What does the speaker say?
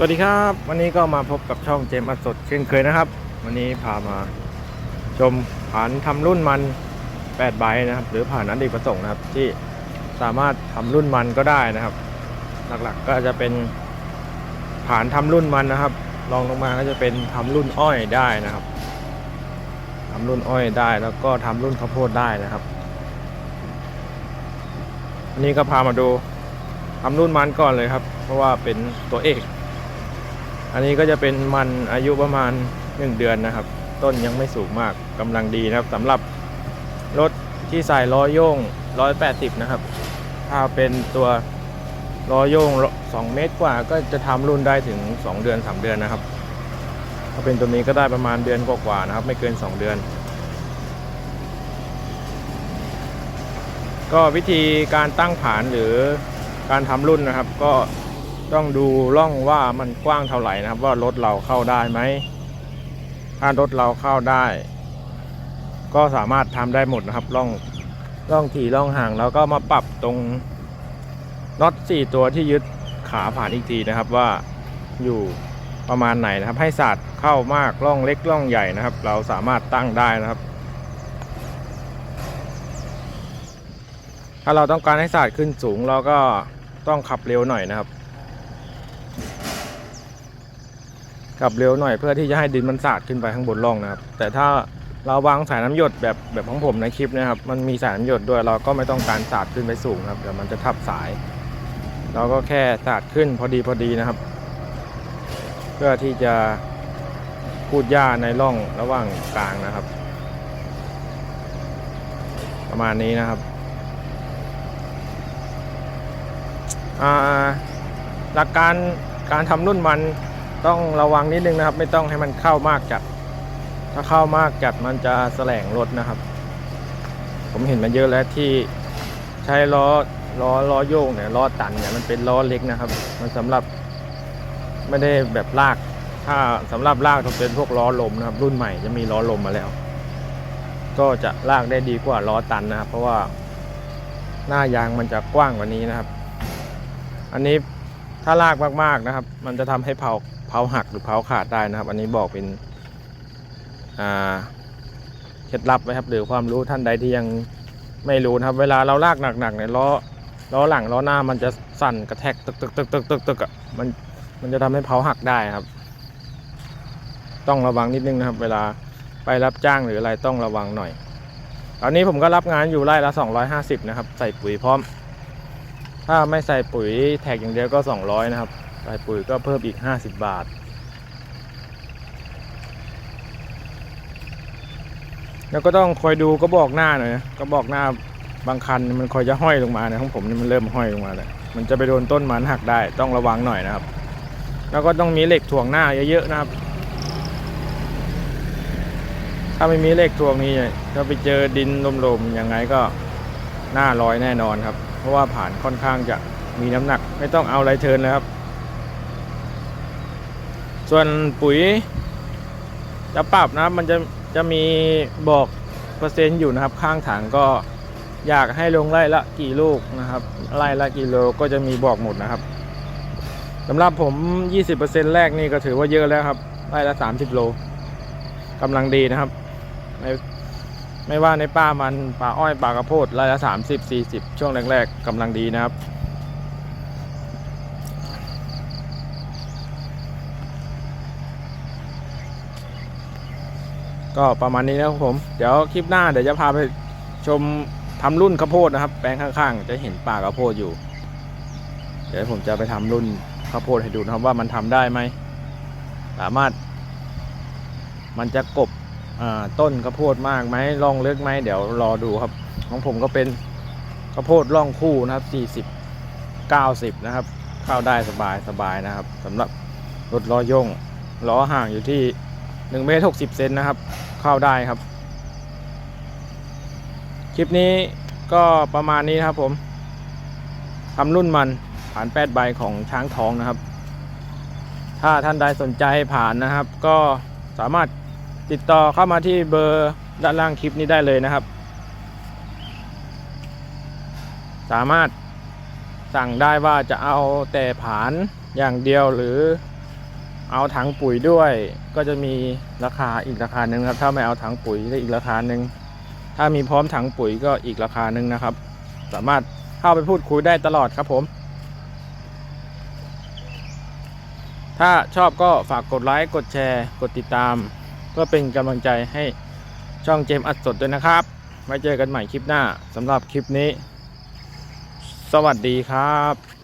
สวัสดีครับ วันนี้ก็มาพบกับช่องเจมส์อัดสดเช่นเคยนะครับ วันนี้พามาชมผ่านทำรุ่นมัน8ใบนะครับ หรือผ่านนันดีประสงค์นะครับ ที่สามารถทำรุ่นมันก็ได้นะครับ หลักๆก็จะเป็นผ่านทำรุ่นมันนะครับรองลงมาก็จะเป็นทำรุ่นอ้อยได้นะครับทำรุ่นอ้อยได้ แล้วก็ทำรุ่นข้าวโพดได้นะครับวันนี้ก็พามาดูทำรุ่นมันก่อนเลยครับ เพราะว่าเป็นตัวเอก อันนี้ก็จะเป็นมันอายุประมาณ 1 เดือนนะครับ ต้นยังไม่สูงมากกำลังดีนะครับสำหรับรถที่ใส่ล้อโย่ง180 นะครับ ถ้าเป็นตัวล้อโย่ง2 เมตรกว่าก็จะทำรุ่นได้ถึง 2 เดือน 3 เดือนนะครับ ถ้าเป็นตัวนี้ก็ได้ประมาณเดือนกว่าๆนะครับ ไม่เกิน 2 เดือน ก็วิธีการตั้งฐานหรือการทำรุ่นนะครับ ก็ ต้องดูร่องว่ามันกว้างเท่าไหร่นะครับ ว่ารถเราเข้าได้ไหม ถ้ารถเราเข้าได้ ก็สามารถทำได้หมดนะครับร่องร่องถี่ร่องห่างแล้วก็มาปรับตรงน็อตสี่ตัวที่ยึดขาผ่านอีกทีนะครับว่าอยู่ประมาณไหนนะครับ ให้ศาสตร์เข้ามากร่องเล็กร่องใหญ่นะครับ เราสามารถตั้งได้นะครับ ถ้าเราต้องการให้ศาสตร์ขึ้นสูงเราก็ต้องขับเร็วหน่อยนะครับ ขับเร็วหน่อยเพื่อที่จะให้ดินมันสาดขึ้นไปข้างบนร่องนะครับ แต่ถ้าเราวางสายน้ำหยดแบบแบบของผมในคลิปนะครับ มันมีสายน้ำหยดด้วยเราก็ไม่ต้องการสาดขึ้นไปสูงครับเดี๋ยวมันจะทับสาย เราก็แค่สาดขึ้นพอดีพอดีนะครับ เพื่อที่จะพูดหญ้าในร่องระหว่างกลางนะครับ ประมาณนี้นะครับอ่าหลักการการทำรุ่นมัน ต้องระวังนิดนึงนะครับ ไม่ต้องให้มันเข้ามากจัด ถ้าเข้ามากจัดมันจะแสลงรถนะครับ ผมเห็นมันเยอะแล้วที่ใช้ล้อล้อล้อโยกเนี่ยล้อตันเนี่ยมันเป็นล้อเล็กนะครับ มันสำหรับไม่ได้แบบลาก ถ้าสำหรับลากต้องเป็นพวกล้อลมนะครับ รุ่นใหม่จะมีล้อลมมาแล้ว ก็จะลากได้ดีกว่าล้อตันนะครับ เพราะว่าหน้ายางมันจะกว้างกว่านี้นะครับ อันนี้ถ้าลากมากๆนะครับ มันจะทำให้เผา เผาหักหรือเผาขาดได้นะครับ อันนี้บอกเป็นเคล็ดลับไว้ครับหรือความรู้ท่านใดที่ยังไม่รู้นะครับ เวลาเราลากหนักๆเนี่ยล้อล้อหลังล้อหน้ามันจะสั่นกระแทกตึกตึกตึกตึกตึกตึกอะมันมันจะทำให้เผาหักได้ครับ ต้องระวังนิดนึงนะครับ เวลาไปรับจ้างหรืออะไรต้องระวังหน่อย ตอนนี้ผมก็รับงานอยู่ไร่ละ 250 นะครับ ใส่ปุ๋ยพร้อม ถ้าไม่ใส่ปุ๋ยแท็กอย่างเดียวก็ 200 นะครับ ใส่ปุ๋ยก็เพิ่มอีก 50 บาท แล้วก็ต้องคอยดูก็บอกหน้าหน่อยนะก็บอกหน้าบางคันมันคอยจะห้อยลงมานะของผมนี่มันเริ่มห้อยลงมาแล้วมันจะไปโดนต้นมันหักได้ต้องระวังหน่อยนะครับ แล้วก็ต้องมีเหล็กถ่วงหน้าเยอะๆนะครับ ถ้าไม่มีเหล็กถ่วงนี่ถ้าไปเจอดินลมๆยังไงก็หน้าลอยแน่นอนครับ เพราะว่าผ่านค่อนข้างจะมีน้ำหนักไม่ต้องเอาอะไรเทินเลยครับ ส่วนปุ๋ยจะปรับนะครับมันจะจะมีบอกเปอร์เซ็นต์อยู่นะครับ ข้างถังก็อยากให้ลงไร่ละกี่ลูกนะครับ ไร่ละกี่โลก็จะมีบอกหมดนะครับสำหรับผม 20%แรกนี่ก็ถือว่าเยอะแล้วครับไร่ละ 30 โลกำลังดีนะครับ ไม่ไม่ว่าในป่ามันป่าอ้อยป่ากระโพดไร่ละ 30 40 ช่วงแรกๆกำลังดีนะครับ ก็ประมาณนี้นะครับผม เดี๋ยวคลิปหน้าเดี๋ยวจะพาไปชมทำรุ่นข้าวโพดนะครับ แปลงข้างๆ จะเห็นป่าข้าวโพดอยู่ เดี๋ยวผมจะไปทำรุ่นข้าวโพดให้ดูนะครับว่ามันทำได้ไหม สามารถ มันจะกบต้นข้าวโพดมากไหมร่องเลึกไหมเดี๋ยวรอดูครับ ของผมก็เป็นข้าวโพดร่องคู่นะครับ 40 90 นะครับ เข้าได้สบายสบายนะครับสำหรับรถล้อโยงล้อห่างอยู่ที่ 1เมตร60เซนนะครับ เข้าได้ครับ คลิปนี้ก็ประมาณนี้นะครับผมทำรุ่นมันผ่านแปดใบของช้างทองนะครับ ถ้าท่านใดสนใจผ่านนะครับ ก็สามารถติดต่อเข้ามาที่เบอร์ด้านล่างคลิปนี้ได้เลยนะครับ สามารถสั่งได้ว่าจะเอาแต่ผานอย่างเดียวหรือ เอาถังปุ๋ยด้วย ก็จะมีราคาอีกราคาหนึ่งครับ ถ้าไม่เอาถังปุ๋ยได้อีกราคาหนึ่งถ้ามีพร้อมถังปุ๋ยก็อีกราคาหนึ่งนะครับ สามารถเข้าไปพูดคุยได้ตลอดครับผม ถ้าชอบก็ฝากกดไลค์กดแชร์ กดติดตาม เพื่อเป็นกำลังใจให้ช่องเจมส์อัดสดด้วยนะครับ ไว้เจอกันใหม่คลิปหน้าสำหรับคลิปนี้ สวัสดีครับ